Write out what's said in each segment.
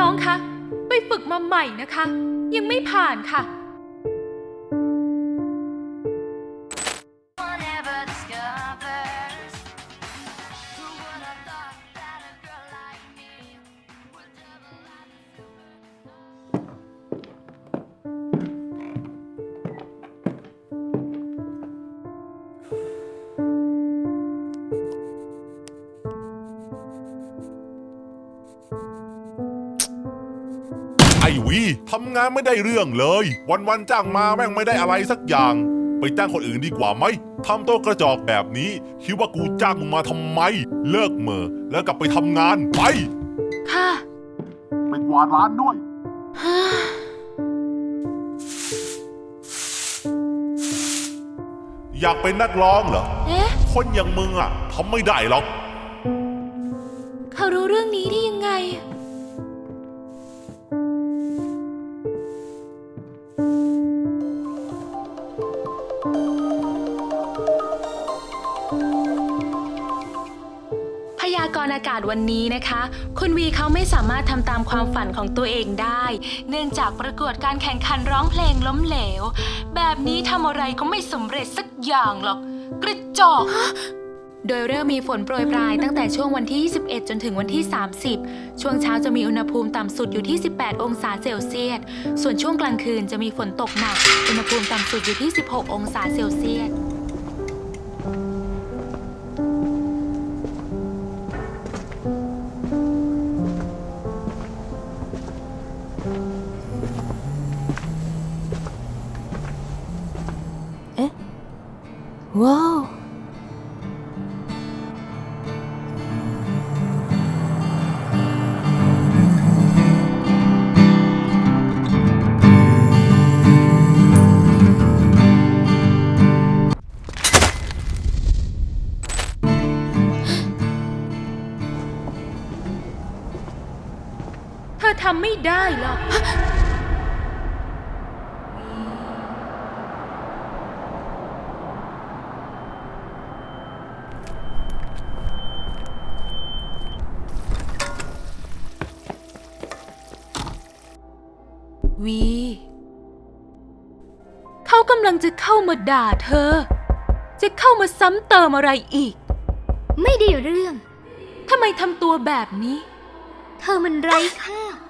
น้องคะ ไปฝึกมาใหม่นะคะ ยังไม่ผ่านค่ะ วีทำงานไม่ได้เรื่องเลย วันๆจ้างมาแม่งไม่ได้อะไรสักอย่าง ไปจ้างคนอื่นดีกว่าไหมทำโต๊ะกระจอกแบบนี้ คิดว่ากูจ้างมึงมาทำไม เลิกเหมอแล้วกลับไปทำงานไปค่ะไปกวาดร้านด้วย อยากเป็นนักร้องเหรอ เอ๊ะ คนอย่างมึงอะทำไม่ได้หรอก ณ์อากาศวันนี้นะคะ คุณวีเขาไม่สามารถทำตามความฝันของตัวเองได้ เนื่องจากประกวดการแข่งขันร้องเพลงล้มเหลว แบบนี้ทำอะไรก็ไม่สำเร็จสักอย่างหรอก กระจอกโดยเริ่มมีฝนโปรยปลายตั้งแต่ช่วงวันที่ 21 จนถึงวันที่ 30 ช่วงเช้าจะมีอุณหภูมิต่ำสุดอยู่ที่ 18 องศาเซลเซียส ส่วนช่วงกลางคืนจะมีฝนตกหนัก อุณหภูมิต่ำสุดอยู่ที่ 16 องศาเซลเซียส ทำไม่ได้หรอก วี เขากำลังจะเข้ามาด่าเธอ จะเข้ามาซ้ำเติมอะไรอีก ไม่ได้เรื่อง ทำไมทำตัวแบบนี้ เธอมันไร้ค่าเธอ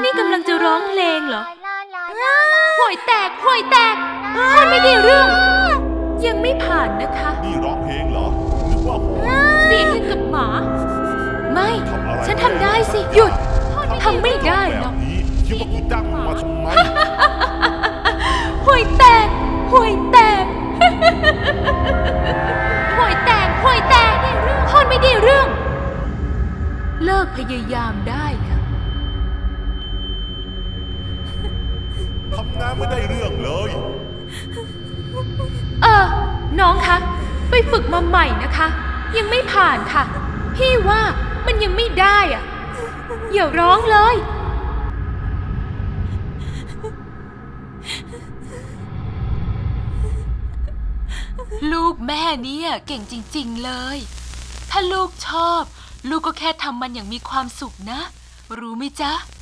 นี่กำลังจะร้องเพลงเหรอลาลาลาห่วยแตกห่วยแตกคนไม่ได้เรื่อง ยังไม่ผ่านนะคะ นี่ร้องเพลงเหรอนึกว่าโหเสียงยังกับหมา ไม่ทำอะไรฉันทำได้สิ หยุดทำไม่ได้หรแบอกบนี้คิดว่ากูจ้างมึงมาทำไมห่วยแตกห่วยแตกห่วยแตกห่วยแตกคนไม่ได้เรื่อง เลิกพยายามได้แล้ว ทำงาน ไม่ได้เรื่องเลย เออ น้องคะ ไปฝึกมาใหม่นะคะ ยังไม่ผ่านค่ะ พี่ว่ามันยังไม่ได้อะอย่าร้องเลย ลูกแม่เนี่ยเก่งจริง ๆเลย ถ้าลูกชอบ ลูกก็แค่ทำมันอย่างมีความสุขนะ รู้ไหมจ๊ะฮ่า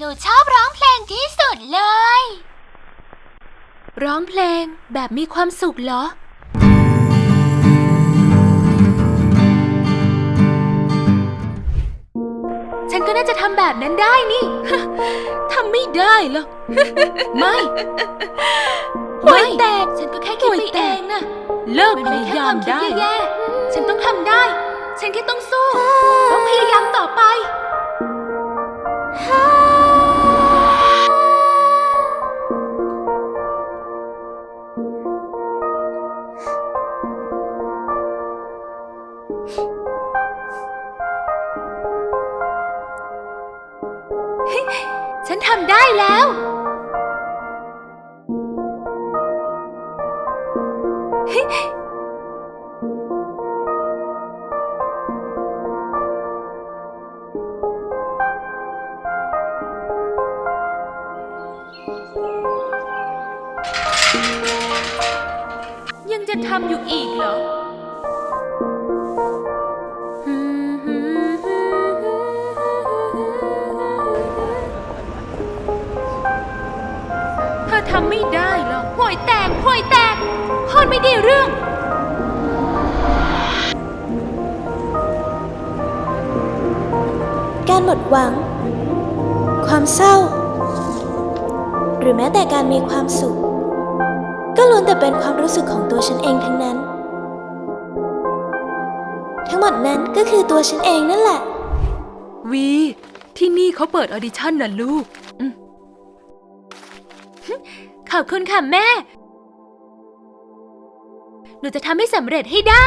หนูชอบร้องเพลงที่สุดเลย ร้องเพลงแบบมีความสุขเหรอ ฉันก็น่าจะทำแบบนั้นได้นี่ ทำไม่ได้หรอก ไม่ ห่วยแตก ฉันก็แค่คิดไปเองนะเลิกพยายามได้ฉันต้องทำได้ ฉันแค่ต้องสู้ ต้องพยายามต่อไปฉัำได้แล้ว ยังจะทำอยู่อีกเหรอำไม่ได้หรอกห่วยแตกห่วยแตกโคนไม่ได้เรื่อง การหมดหวัง ความเศร้า หรือแม้แต่การมีความสุข ก็ล้วนแต่เป็นความรู้สึกของตัวฉันเองทั้งนั้น ทั้งหมดนั้นก็คือตัวฉันเองนั่นแหละ วี ที่นี่เขาเปิดออดิชั่นน่ะลูกอืม ขอบคุณค่ะแม่ หนูจะทำให้สำเร็จให้ได้